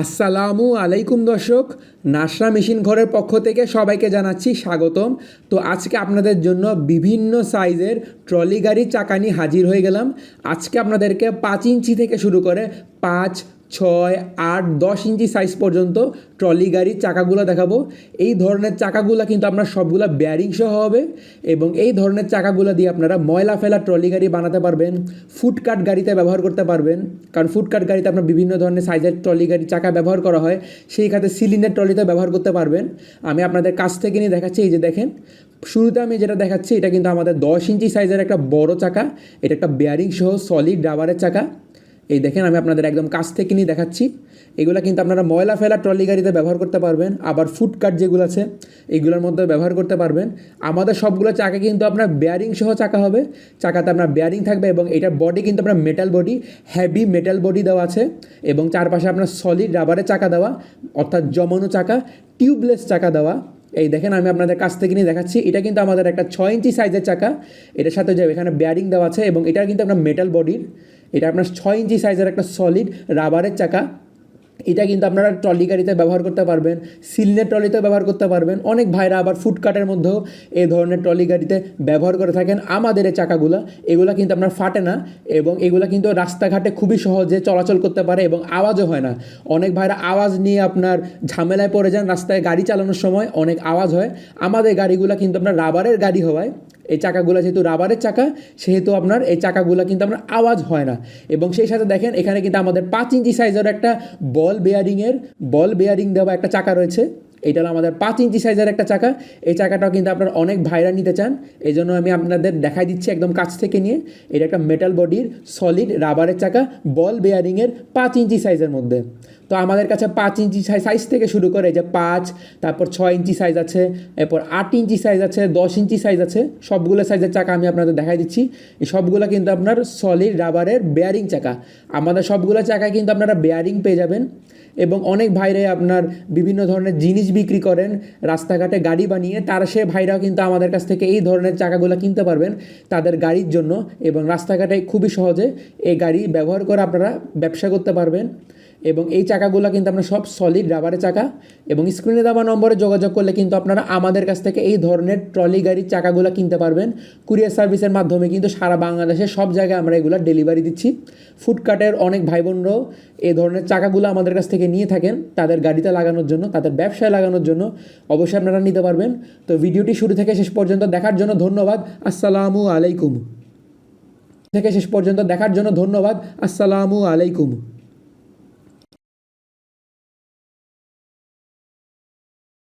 আসসালামু আলাইকুম দর্শক, নাসরা মেশিন ঘরের পক্ষ থেকে সবাইকে জানাচ্ছি স্বাগতম। তো আজকে আপনাদের জন্য বিভিন্ন সাইজের ট্রলি গাড়ি চাকা নিয়ে হাজির হয়ে গেলাম। আজকে আপনাদেরকে পাঁচ ইঞ্চি থেকে শুরু করে পাঁচ ছয়, আট, দশ ইঞ্চি সাইজ পর্যন্ত ট্রলি গাড়ির চাকাগুলো দেখাবো। এই ধরনের চাকাগুলো কিন্তু আপনার সবগুলো ব্যারিং সহ হবে এবং এই ধরনের চাকাগুলো দিয়ে আপনারা ময়লা ফেলা ট্রলি গাড়ি বানাতে পারবেন ফুটকাট গাড়িতে ব্যবহার করতে পারবেন। কারণ ফুটকাট গাড়িতে আপনার বিভিন্ন ধরনের সাইজের ট্রলি গাড়ি চাকা ব্যবহার করা হয়, সেই খাতে সিলিন্ডার ট্রলিতে ব্যবহার করতে পারবেন। আমি আপনাদের কাছ থেকে নিয়ে দেখাচ্ছি, এই যে দেখেন, শুরুতে আমি যেটা দেখাচ্ছি, এটা কিন্তু আমাদের দশ ইঞ্চি সাইজের একটা বড় চাকা, এটা একটা বেয়ারিং সহ সলিড রাবারের চাকা। এই দেখেন আমি আপনাদের একদম কাছ থেকে নিয়ে দেখাচ্ছি। এগুলো কিন্তু আপনারা ময়লা ফেলা ট্রলি গাড়িতে ব্যবহার করতে পারবেন, আবার ফুটকাট যেগুলো আছে, এগুলোর মধ্যে ব্যবহার করতে পারবেন। আমাদের সবগুলো চাকা কিন্তু আপনার বেয়ারিং সহ চাকা হবে। চাকাতে আপনার বেয়ারিং থাকবে এবং এটার বডি কিন্তু আপনার metal body heavy metal body দেওয়া আছে এবং চারপাশে আপনার সলিড রাবারের চাকা দেওয়া, অর্থাৎ জমানো চাকা টিউবলেস চাকা দেওয়া। এই দেখেন, আমি আপনাদের কাছ থেকে নিয়ে দেখাচ্ছি। এটা কিন্তু আমাদের একটা ছয় ইঞ্চি সাইজের চাকা। এটার সাথে যাবে এখানে ব্যারিং দেওয়া আছে এবং এটা কিন্তু আপনার মেটাল বডির এটা আপনার ছয় ইঞ্চি সাইজের একটা সলিড রাবারের চাকা। এটা কিন্তু আপনারা ট্রলি গাড়িতে ব্যবহার করতে পারবেন, সিলিন্ডার ট্রলিতে ব্যবহার করতে পারবেন। অনেক ভাইরা আবার ফুটকাটের মধ্যেও এই ধরনের ট্রলি গাড়িতে ব্যবহার করে থাকেন। আমাদের এই চাকাগুলো, এগুলো কিন্তু আপনার ফাটে না এবং এগুলো কিন্তু রাস্তাঘাটে খুবই সহজে চলাচল করতে পারে এবং আওয়াজও হয় না। অনেক ভাইরা আওয়াজ নিয়ে আপনার ঝামেলায় পড়ে যান রাস্তায় গাড়ি চালানোর সময়, অনেক আওয়াজ হয়। আমাদের গাড়িগুলো কিন্তু আপনার রাবারের গাড়ি হওয়ায় এই চাকাগুলো যেহেতু রাবারের চাকা, সেহেতু আপনার এই চাকাগুলো কিন্তু আপনার আওয়াজ হয় না। এবং সেই সাথে দেখেন, এখানে কিন্তু আমাদের পাঁচ ইঞ্চি সাইজের একটা বল বেয়ারিংয়ের বল বেয়ারিং দেওয়া একটা চাকা রয়েছে। এটা হলো আমাদের পাঁচ ইঞ্চি সাইজের একটা চাকা। এই চাকাটাও কিন্তু আপনার অনেক ভাইরা নিতে চান। এই জন্য আমি আপনাদের দেখাই দিচ্ছি একদম কাছ থেকে নিয়ে। এটা একটা মেটাল বডির সলিড রাবারের চাকা বল বেয়ারিংয়ের পাঁচ ইঞ্চি সাইজের মধ্যে। তো আমাদের কাছে পাঁচ ইঞ্চি সাইজ থেকে শুরু করে যে পাঁচ, তারপর ছয় ইঞ্চি সাইজ আছে, এরপর আট ইঞ্চি সাইজ আছে, দশ ইঞ্চি সাইজ আছে, সবগুলো সাইজের চাকা আমি আপনাদের দেখাই দিচ্ছি। এই সবগুলো কিন্তু আপনার সলিড রাবারের বেয়ারিং চাকা। আমাদের সবগুলো চাকায় কিন্তু আপনারা বেয়ারিং পেয়ে যাবেন এবং অনেক ভাইরাই আপনার বিভিন্ন ধরনের জিনিস বিক্রি করেন, রাস্তাঘাটে গাড়ি বানিয়ে, তারা সে ভাইরাও কিন্তু আমাদের কাছ থেকে এই ধরনের চাকাগুলো কিনতে পারবেন তাদের গাড়ির জন্য এবং রাস্তাঘাটে খুবই সহজে এই গাড়ি ব্যবহার করে আপনারা ব্যবসা করতে পারবেন। এবং এই চাকাগুলো কিন্তু আপনার সব সলিড রাবারের চাকা এবং স্ক্রিনে দেওয়া নম্বরে যোগাযোগ করলে কিন্তু আপনারা আমাদের কাছ থেকে এই ধরনের ট্রলি গাড়ির চাকাগুলো কিনতে পারবেন। কুরিয়ার সার্ভিসের মাধ্যমে কিন্তু সারা বাংলাদেশে সব জায়গায় আমরা এগুলো ডেলিভারি দিচ্ছি। ফুডকার্টের অনেক ভাই বোনরাও এই ধরনের চাকাগুলো আমাদের কাছ থেকে নিয়ে থাকেন। তাদের গাড়িতে লাগানোর জন্য, তাদের ব্যবসায় লাগানোর জন্য অবশ্যই আপনারা নিতে পারবেন। তো ভিডিওটি শুরু থেকে শেষ পর্যন্ত দেখার জন্য ধন্যবাদ। আসসালামু আলাইকুম। থেকে শেষ পর্যন্ত দেখার জন্য ধন্যবাদ। আসসালামু আলাইকুম।